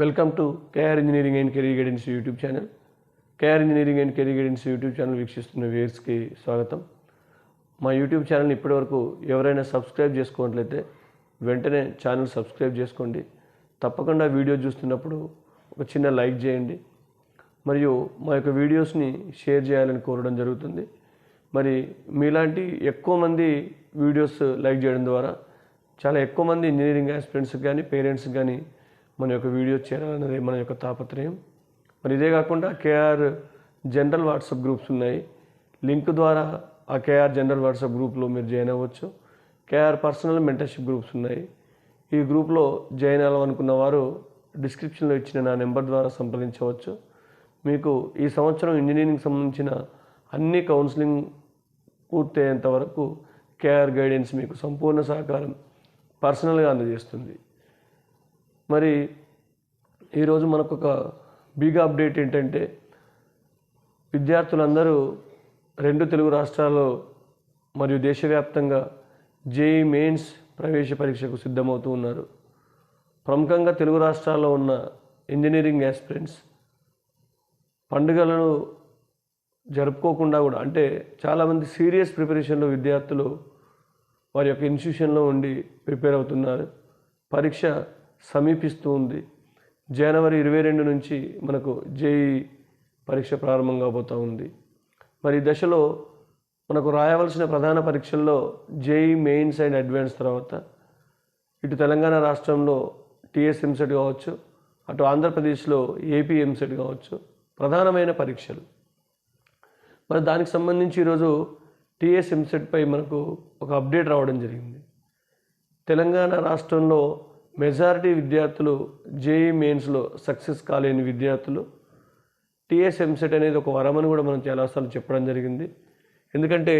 Welcome to KR engineering and career guidance YouTube channel KR engineering and career guidance YouTube channel వీక్షిస్తున్న వ్యూయర్స్కి స్వాగతం. మా YouTube ఛానల్ని ఇప్పటివరకు ఎవరైనా సబ్స్క్రైబ్ చేసుకోవట్లయితే వెంటనే ఛానల్ సబ్స్క్రైబ్ చేసుకోండి. తప్పకుండా వీడియో చూస్తున్నప్పుడు ఒక చిన్న లైక్ చేయండి. మరియు మా యొక్క వీడియోస్ని షేర్ చేయాలని కోరడం జరుగుతుంది. మరి మీలాంటి ఎక్కువ మంది వీడియోస్ లైక్ చేయడం ద్వారా చాలా ఎక్కువ మంది ఇంజనీరింగ్ ఆస్పిరెంట్స్కి కానీ పేరెంట్స్కి కానీ మన యొక్క వీడియో ఛానల్ అనేది మన యొక్క తాపత్రయం. మరి ఇదే కాకుండా కేఆర్ జనరల్ వాట్సాప్ గ్రూప్స్ ఉన్నాయి. లింక్ ద్వారా ఆ కేఆర్ జనరల్ వాట్సాప్ గ్రూప్లో మీరు జాయిన్ అవ్వచ్చు. కేఆర్ పర్సనల్ మెంటర్షిప్ గ్రూప్స్ ఉన్నాయి. ఈ గ్రూప్లో జాయిన్ అవ్వాలనుకున్న వారు డిస్క్రిప్షన్లో ఇచ్చిన నా నెంబర్ ద్వారా సంప్రదించవచ్చు. మీకు ఈ సంవత్సరం ఇంజనీరింగ్ సంబంధించిన అన్ని కౌన్సిలింగ్ పూర్తయ్యేంత వరకు కేఆర్ గైడెన్స్ మీకు సంపూర్ణ సహకారం పర్సనల్గా అందజేస్తుంది. మరి ఈరోజు మనకు ఒక బిగ్ అప్డేట్ ఏంటంటే విద్యార్థులందరూ రెండు తెలుగు రాష్ట్రాల్లో మరియు దేశవ్యాప్తంగా జేఈ మెయిన్స్ ప్రవేశ పరీక్షకు సిద్ధమవుతూ ఉన్నారు. ప్రముఖంగా తెలుగు రాష్ట్రాల్లో ఉన్న ఇంజనీరింగ్ యాస్పిరెంట్స్ పండుగలను జరుపుకోకుండా కూడా అంటే చాలామంది సీరియస్ ప్రిపరేషన్లో విద్యార్థులు వారి యొక్క ఇన్స్టిట్యూషన్లో ఉండి ప్రిపేర్ అవుతున్నారు. పరీక్ష సమీపిస్తూ ఉంది. జనవరి ఇరవై రెండు నుంచి మనకు జేఈ పరీక్ష ప్రారంభం కాబోతూ ఉంది. మరి దశలో మనకు రాయవలసిన ప్రధాన పరీక్షల్లో జేఈ మెయిన్స్ అండ్ అడ్వాన్స్ తర్వాత ఇటు తెలంగాణ రాష్ట్రంలో టీఎస్ ఎంసెట్ కావచ్చు అటు ఆంధ్రప్రదేశ్లో ఏపీ ఎంసెట్ కావచ్చు ప్రధానమైన పరీక్షలు. మరి దానికి సంబంధించి ఈరోజు టీఎస్ ఎంసెట్పై మనకు ఒక అప్డేట్ రావడం జరిగింది. తెలంగాణ రాష్ట్రంలో మెజారిటీ విద్యార్థులు జేఈ మెయిన్స్లో సక్సెస్ కాలేని విద్యార్థులు టీఎస్ ఎంసెట్ అనేది ఒక వరమని కూడా మనం చాలాసార్లు చెప్పడం జరిగింది. ఎందుకంటే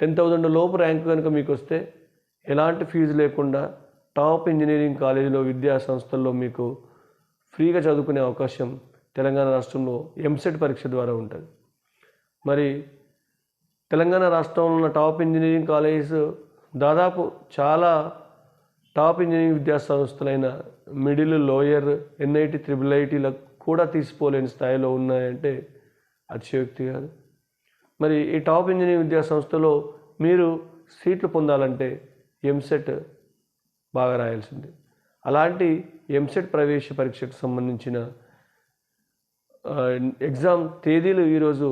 టెన్ థౌజండ్ లోపు ర్యాంక్ కనుక మీకు వస్తే ఎలాంటి ఫీజు లేకుండా టాప్ ఇంజనీరింగ్ కాలేజీలో విద్యా సంస్థల్లో మీకు ఫ్రీగా చదువుకునే అవకాశం తెలంగాణ రాష్ట్రంలో ఎంసెట్ పరీక్ష ద్వారా ఉంటుంది. మరి తెలంగాణ రాష్ట్రంలో ఉన్న టాప్ ఇంజనీరింగ్ కాలేజెస్ దాదాపు చాలా టాప్ ఇంజనీరింగ్ విద్యా సంస్థలైన మిడిల్ లోయర్ ఎన్ఐటి త్రిబుల్ ఐటీలకు కూడా తీసిపోలేని స్థాయిలో ఉన్నాయంటే అతిశయోక్తి కాదు. మరి ఈ టాప్ ఇంజనీరింగ్ విద్యా సంస్థలో మీరు సీట్లు పొందాలంటే ఎంసెట్ బాగా రాయాల్సింది. అలాంటి ఎంసెట్ ప్రవేశ పరీక్షకు సంబంధించిన ఎగ్జామ్ తేదీలు ఈరోజు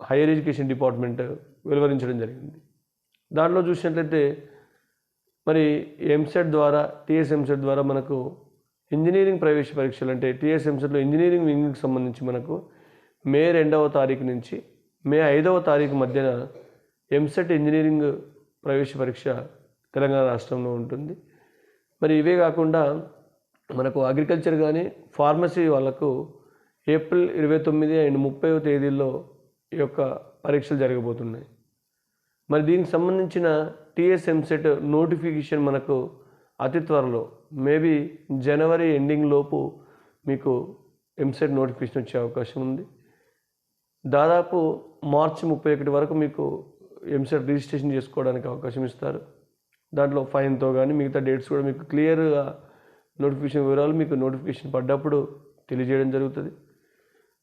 హైయర్ ఎడ్యుకేషన్ డిపార్ట్మెంట్ వెలువరించడం జరిగింది. దాంట్లో చూసినట్లయితే మరి ఎంసెట్ ద్వారా టీఎస్ఎంసెట్ ద్వారా మనకు ఇంజనీరింగ్ ప్రవేశ పరీక్షలు అంటే టీఎస్ఎంసెట్లో ఇంజనీరింగ్ వింగ్కి సంబంధించి మనకు మే రెండవ తారీఖు నుంచి మే ఐదవ తారీఖు మధ్యన ఎంసెట్ ఇంజనీరింగ్ ప్రవేశ పరీక్ష తెలంగాణ రాష్ట్రంలో ఉంటుంది. మరి ఇవే కాకుండా మనకు అగ్రికల్చర్ కానీ ఫార్మసీ వాళ్ళకు ఏప్రిల్ ఇరవై తొమ్మిది అండ్ ముప్పైవ తేదీల్లో ఈ యొక్క పరీక్షలు జరగబోతున్నాయి. మరి దీనికి సంబంధించిన టీఎస్ ఎంసెట్ నోటిఫికేషన్ మనకు అతి త్వరలో మేబీ జనవరి ఎండింగ్ లోపు మీకు ఎంసెట్ నోటిఫికేషన్ వచ్చే అవకాశం ఉంది. దాదాపు మార్చి ముప్పై ఒకటి వరకు మీకు ఎంసెట్ రిజిస్ట్రేషన్ చేసుకోవడానికి అవకాశం ఇస్తారు. దాంట్లో ఫైన్తో కానీ మిగతా డేట్స్ కూడా మీకు క్లియర్గా నోటిఫికేషన్ వివరాలు మీకు నోటిఫికేషన్ పడ్డప్పుడు తెలియజేయడం జరుగుతుంది.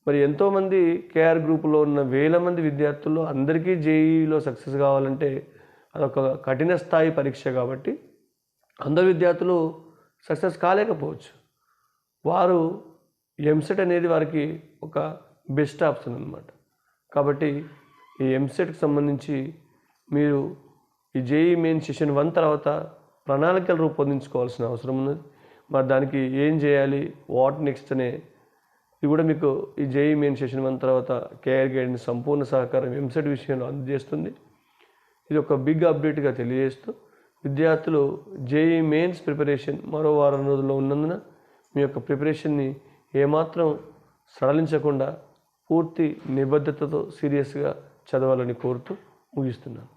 మరి ఎంతోమంది కేఆర్ గ్రూపులో ఉన్న వేల మంది విద్యార్థుల్లో అందరికీ జేఈలో సక్సెస్ కావాలంటే అదొక కఠిన స్థాయి పరీక్ష కాబట్టి అందరు విద్యార్థులు సక్సెస్ కాలేకపోవచ్చు. వారు ఎంసెట్ అనేది వారికి ఒక బెస్ట్ ఆప్షన్ అనమాట కాబట్టి ఈ ఎంసెట్కి సంబంధించి మీరు ఈ జేఈ మెయిన్ సెషన్ వన్ తర్వాత ప్రణాళికలు రూపొందించుకోవాల్సిన అవసరం ఉన్నది. మరి దానికి ఏం చేయాలి? వాట్ నెక్స్ట్ అనే ఇది కూడా మీకు ఈ జేఈ మెయిన్ సెషన్ వన్ తర్వాత కేఆర్ గైడెన్స్ సంపూర్ణ సహకారం ఎంసెట్ విషయంలో అందజేస్తుంది. ఇది ఒక బిగ్ అప్డేట్గా తెలియజేస్తూ విద్యార్థులు జేఈ మెయిన్స్ ప్రిపరేషన్ మరో వారం రోజుల్లో ఉన్నందున మీ యొక్క ప్రిపరేషన్ని ఏమాత్రం సడలించకుండా పూర్తి నిబద్ధతతో సీరియస్గా చదవాలని కోరుతూ ముగిస్తున్నాను.